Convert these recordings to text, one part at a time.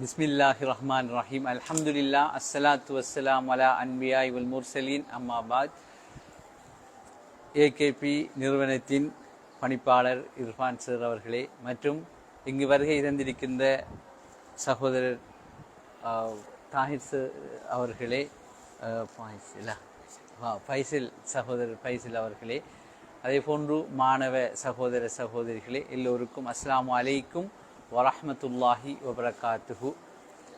பிஸ்மில்லாஹி ரஹ்மான் ரஹீம் அல்ஹம்துலில்லா அஸ்ஸலாத்து வஸ்ஸலாம் அலா அன்பியாய் வல் முர்சலீன் அம்மாபாத் ஏகேபி நிறுவனத்தின் பணிப்பாளர் இர்ஃபான் சார் அவர்களே மற்றும் இங்கு வருகை தந்திருக்கின்ற சகோதரர் தாஹிர் சார் அவர்களே ஆஹ், பாய்சிலா ஆ, சகோதரர் ஃபைசில் அவர்களே. அதே போன்று மாணவ சகோதர சகோதரிகளே எல்லோருக்கும் அஸ்லாம் அலைக்கும். வரஹ்மத்துல்லாஹி வபரகாத்துஹு.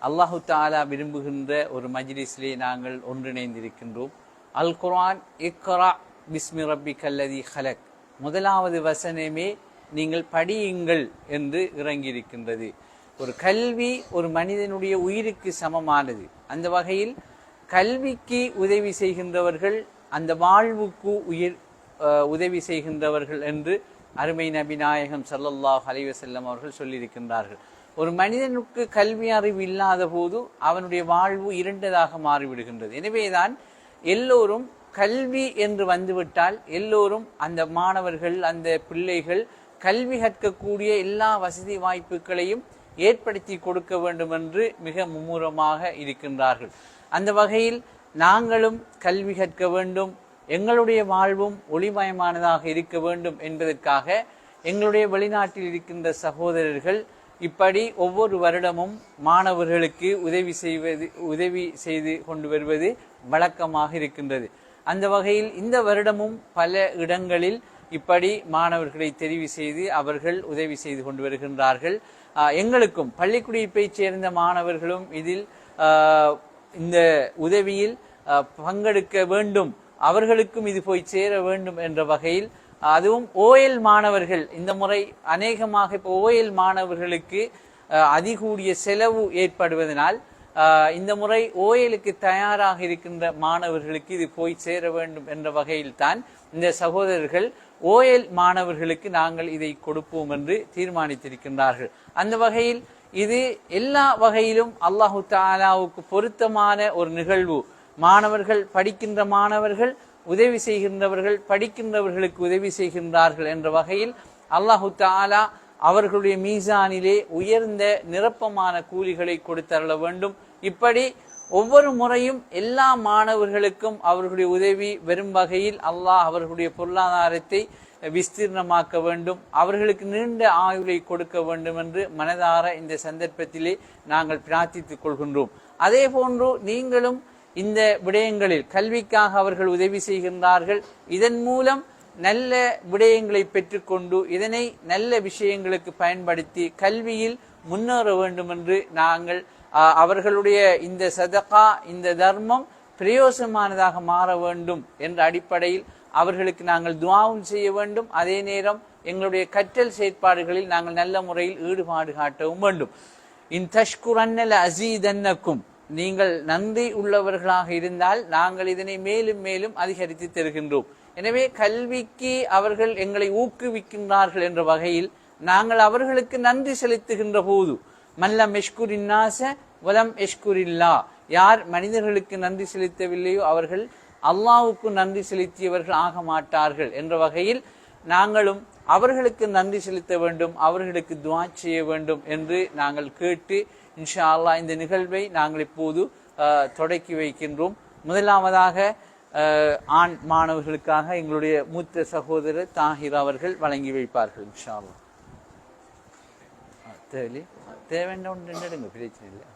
அல்லாஹு தாலா விரும்புகின்ற ஒரு மஜ்லிஸிலே நாங்கள் ஒன்றிணைந்திருக்கின்றோம். அல் குரான் இக்ரா பிஸ்மி ரப்பி கல்லதி ஹலக். முதலாவது வசனமே நீங்கள் படியுங்கள் என்று இறங்கியிருக்கின்றது. ஒரு கல்வி ஒரு மனிதனுடைய உயிருக்கு சமமானது. அந்த வகையில் கல்விக்கு உதவி செய்கின்றவர்கள் அந்த வாழ்வுக்கு உயிர் உதவி செய்கின்றவர்கள் என்று அருமை நபிநாயகம் சல்லல்லாஹ் அலைவசல்லம் அவர்கள் சொல்லியிருக்கின்றார்கள். ஒரு மனிதனுக்கு கல்வி அறிவு இல்லாத போது அவனுடைய வாழ்வு இருண்டதாக மாறிவிடுகின்றது. எனவேதான் எல்லோரும் கல்வி என்று வந்துவிட்டால் எல்லோரும் அந்த மாணவர்கள் அந்த பிள்ளைகள் கல்வி கற்கக்கூடிய எல்லா வசதி வாய்ப்புகளையும் ஏற்படுத்தி கொடுக்க வேண்டும் என்று மிக மும்முரமாக இருக்கின்றார்கள். அந்த வகையில் நாங்களும் கல்வி கற்க வேண்டும் எங்களுடைய வாழ்வும் ஒளிமயமானதாக இருக்க வேண்டும் என்பதற்காக எங்களுடைய வெளிநாட்டில் இருக்கின்ற சகோதரர்கள் இப்படி ஒவ்வொரு வருடமும் மாணவர்களுக்கு உதவி செய்வது உதவி செய்து கொண்டு வருவது வழக்கமாக இருக்கின்றது. அந்த வகையில் இந்த வருடமும் பல இடங்களில் இப்படி மாணவர்களை தெரிவு செய்து அவர்கள் உதவி செய்து கொண்டு வருகின்றார்கள். எங்களுக்கும் பள்ளிக்குடிப்பைச் சேர்ந்த மாணவர்களும் இதில் இந்த உதவியில் பங்கெடுக்க வேண்டும் அவர்களுக்கும் இது போய் சேர வேண்டும் என்ற வகையில் அதுவும் ஓஎல் மாணவர்கள் இந்த முறை அநேகமாக இப்போ ஓஎல் மாணவர்களுக்கு அதிகூடிய செலவு ஏற்படுவதனால் இந்த முறை ஓயலுக்கு தயாராக இருக்கின்ற மாணவர்களுக்கு இது போய் சேர வேண்டும் என்ற வகையில் தான் இந்த சகோதரர்கள் ஓயல் மாணவர்களுக்கு நாங்கள் இதை கொடுப்போம் என்று தீர்மானித்திருக்கின்றார்கள். அந்த வகையில் இது எல்லா வகையிலும் அல்லாஹு தாலாவுக்கு பொருத்தமான ஒரு நிகழ்வு. மாணவர்கள் படிக்கின்ற மாணவர்கள் உதவி செய்கின்றவர்கள் படிக்கின்றவர்களுக்கு உதவி செய்கின்றார்கள் என்ற வகையில் அல்லாஹு தாலா அவர்களுடைய மீசானிலே உயர்ந்த நிரப்பமான கூலிகளை கொடுத்தருள வேண்டும். இப்படி ஒவ்வொரு முறையும் எல்லா மாணவர்களுக்கும் அவர்களுடைய உதவி வரும் வகையில் அல்லாஹ் அவர்களுடைய பொருளாதாரத்தை விஸ்தீர்ணமாக்க வேண்டும். அவர்களுக்கு நீண்ட ஆயுளை கொடுக்க வேண்டும் என்று மனதார இந்த சந்தர்ப்பத்திலே நாங்கள் பிரார்த்தித்துக் கொள்கின்றோம். அதே போன்று நீங்களும் இந்த விடயங்களில் கல்விக்காக அவர்கள் உதவி செய்கின்றார்கள். இதன் மூலம் நல்ல விடயங்களை பெற்றுக்கொண்டு இதனை நல்ல விஷயங்களுக்கு பயன்படுத்தி கல்வியில் முன்னேற வேண்டும் என்று நாங்கள் அவர்களுடைய இந்த சதகா இந்த தர்மம் பிரயோசமானதாக மாற வேண்டும் என்ற அடிப்படையில் அவர்களுக்கு நாங்கள் துவாவும் செய்ய வேண்டும். அதே நேரம் எங்களுடைய கற்றல் செயற்பாடுகளில் நாங்கள் நல்ல முறையில் ஈடுபாடு காட்டவும் வேண்டும். இன் தஷ்குரன்னல அசீதன்னக்கும். நீங்கள் நன்றி உள்ளவர்களாக இருந்தால் நாங்கள் இதனை மேலும் மேலும் அதிகரித்து தருகின்றோம். எனவே கல்விக்கு அவர்கள் எங்களை ஊக்குவிக்கின்றார்கள் என்ற வகையில் நாங்கள் அவர்களுக்கு நன்றி செலுத்துகின்ற போது மல்லம் மெஷ்குரின்னாச வலம் எஷ்குரில்லா. யார் மனிதர்களுக்கு நன்றி செலுத்தவில்லையோ அவர்கள் அல்லாவுக்கு நன்றி செலுத்தியவர்கள் ஆக மாட்டார்கள் என்ற வகையில் நாங்களும் அவர்களுக்கு நன்றி செலுத்த வேண்டும் அவர்களுக்கு துவா செய்ய வேண்டும் என்று நாங்கள் கேட்டு இன்ஷா அல்லாஹ் இந்த நிகழ்வை நாங்கள் இப்போது தொடக்கி வைக்கின்றோம். முதலாவதாக ஆண் மாணவர்களுக்காக எங்களுடைய மூத்த சகோதரர் தாஹிர் அவர்கள் வழங்கி வைப்பார்கள் இன்ஷா அல்லாஹ் தேவை தேவையான ஒன்று பிரச்சனை இல்லை.